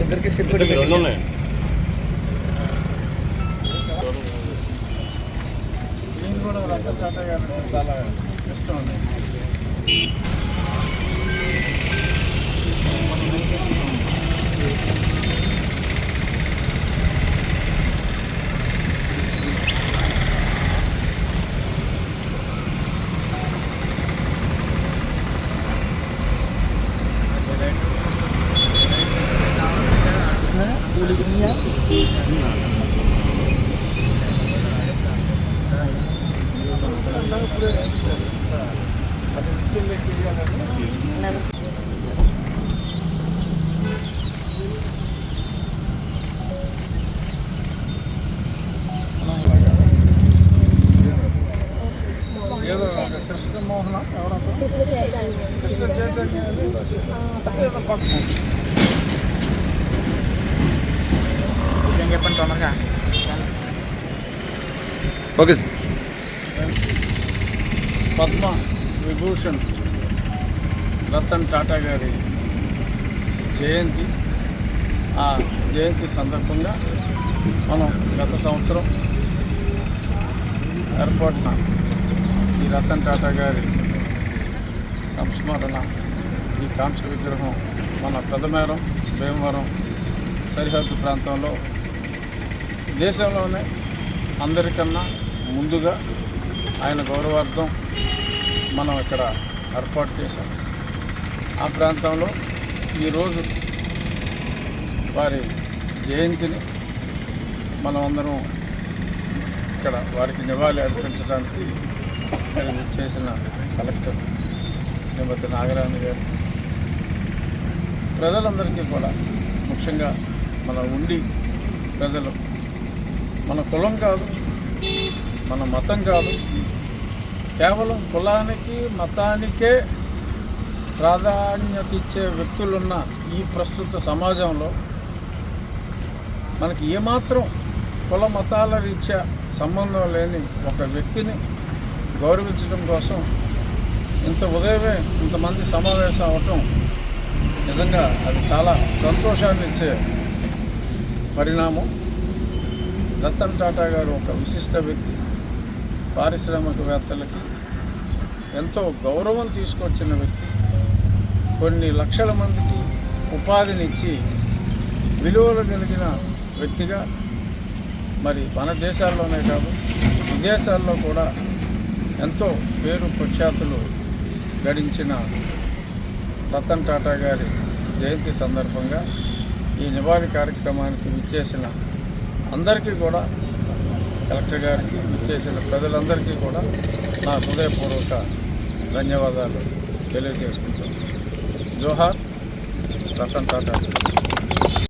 ఇద్దరికి సెక్యూరిటీ ఉన్నాయి కూడా చాలా ఇష్టం. అండి ఏదో కృష్ణమోహన్ ఎవరంతా కృష్ణ చైతన్య కృష్ణ చైతన్య ఏదో పక్కన ఏం చెప్పండి తొందరగా. Okay sir. పద్మ విభూషణ్ రతన్ టాటా గారి జయంతి. ఆ జయంతి సందర్భంగా మనం గత సంవత్సరం ఏర్పాటున ఈ రతన్ టాటా గారి సంస్మరణ ఈ కాంస్య విగ్రహం మన పెదమేరం భీమవరం సరిహద్దు ప్రాంతంలో దేశంలోనే అందరికన్నా ముందుగా ఆయన గౌరవార్థం మనం ఇక్కడ ఏర్పాటు చేశాం. ఆ ప్రాంతంలో ఈరోజు వారి జయంతిని మనమందరం ఇక్కడ వారికి నివాళి అర్పించడానికి ఇక్కడ చేసిన కలెక్టర్ శ్రీమతి నాగరాణి గారు. ప్రజలందరికీ కూడా ముఖ్యంగా మన ఉండి ప్రజలు మన కులం కాదు మన మతం కాదు. కేవలం కులానికి మతానికే ప్రాధాన్యత ఇచ్చే వ్యక్తులున్న ఈ ప్రస్తుత సమాజంలో మనకి ఏమాత్రం కుల మతాల రీత్యా సంబంధం లేని ఒక వ్యక్తిని గౌరవించడం కోసం ఇంత ఉదయమే ఇంతమంది సమావేశం అవటం నిజంగా అది చాలా సంతోషాన్ని ఇచ్చే పరిణామం. రతన్ టాటా గారు ఒక విశిష్ట వ్యక్తి పారిశ్రామికవేత్తలకి ఎంతో గౌరవం తీసుకొచ్చిన వ్యక్తి. కొన్ని లక్షల మందికి ఉపాధినిచ్చి విలువలు కలిగిన వ్యక్తిగా మరి మన దేశాల్లోనే కాదు విదేశాల్లో కూడా ఎంతో పేరు ప్రఖ్యాతులు గడించిన రతన్ టాటా గారి జయంతి సందర్భంగా ఈ నివాళి కార్యక్రమానికి విచ్చేసిన అందరికీ కూడా కలెక్టర్ గారికి విచ్చేసిన ప్రజలందరికీ కూడా నా హృదయపూర్వక ధన్యవాదాలు తెలియజేసుకుంటాను జోహార్ రతన్ టాటా.